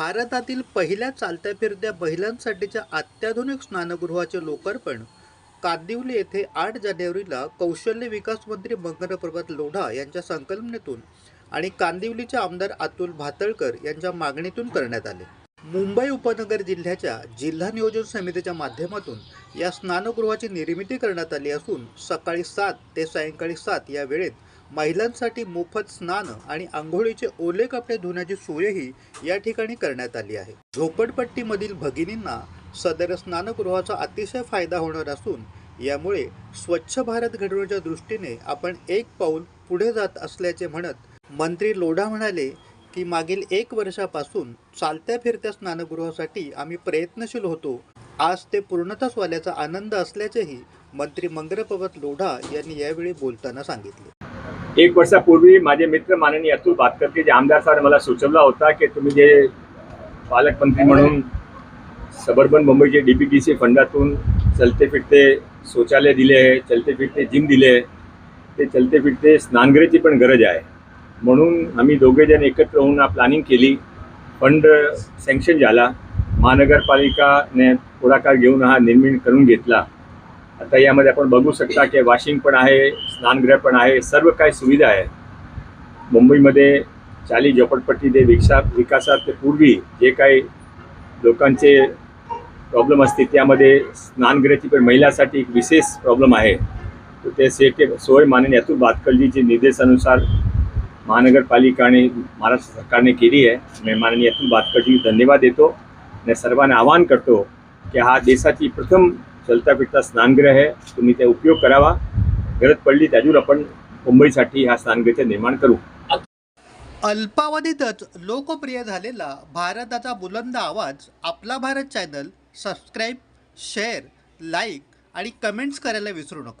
भारतातील पहिल्या चालत्या फिरत्या महिलांसाठीच्या अत्याधुनिक स्नानगृहाचे लोकार्पण कांदिवली येथे आठ जानेवारीला कौशल्य विकास मंत्री मंगलप्रभात लोढा यांच्या संकल्पनेतून आणि कांदिवलीचे आमदार अतुल भातळकर यांच्या मागणीतून करण्यात आले. मुंबई उपनगर जिल्ह्याच्या जिल्हा नियोजन समितीच्या माध्यमातून या स्नानगृहाची निर्मिती करण्यात आली असून सकाळी सात ते सायंकाळी सात या वेळेत महिलांसाठी मोफत स्नान आणि आंघोळीचे ओले कपडे धुण्याची सोयही या ठिकाणी करण्यात आली आहे. झोपडपट्टीमधील भगिनींना सदर स्नानगृहाचा अतिशय फायदा होणार असून यामुळे स्वच्छ भारत घडवण्याच्या दृष्टीने आपण एक पाऊल पुढे जात असल्याचे म्हणत मंत्री लोढा म्हणाले की मागील एक वर्षापासून चालत्या फिरत्या स्नानगृहासाठी आम्ही प्रयत्नशील होतो. आज ते पूर्णतःच वाल्याचा आनंद असल्याचेही मंत्री मंगलप्रभात लोढा यांनी यावेळी बोलताना सांगितले. एक वर्षापूर्वी माझे मित्र माननीय अतुल भातकर्ते जे आमदार साहेब मला सुचवला होता की तुम्ही जे पालकमंत्री म्हणून सबर्बन मुंबईचे डी पी टी सी फंडातून चलते फिरते शौचालय दिले आहे चलते फिरते जिम दिले ते चलते फिरते स्नानगृहाची पण गरज आहे. म्हणून आम्ही दोघेजण एकत्र होऊन प्लॅनिंग केली. फंड सँक्शन झाला. महानगरपालिकाने पुढाकार घेऊन हा निर्मिती करून घेतला. आता यामध्ये आपण बघू शकता की वॉशिंग पण आहे स्नानगृह पण आहे सर्व काही सुविधा आहे. मुंबईमध्ये चाली झोपडपट्टी ते विकसा विकासात पूर्वी जे काही लोकांचे प्रॉब्लेम असते त्यामध्ये स्नानगृहाची पण महिलासाठी एक विशेष प्रॉब्लेम आहे. तर ते से सोय माननीय अतुल भातकलजीचे निर्देशानुसार महानगरपालिकाने महाराष्ट्र सरकारने केली आहे. मी माननीय अतुल भातकलजी धन्यवाद देतो. आणि सर्वांना आवाहन करतो की हा देशाची प्रथम चलता फिरता स्नानगृह आहे. तुम्ही ते उपयोग करावा. गरज पडली त्यातून आपण मुंबईसाठी ह्या स्नानगृहाचे निर्माण करू. अल्पावधीतच लोकप्रिय झालेला भारताचा बुलंद आवाज आपला Bharat channel subscribe share like आणि कमेंट्स करायला विसरू नका.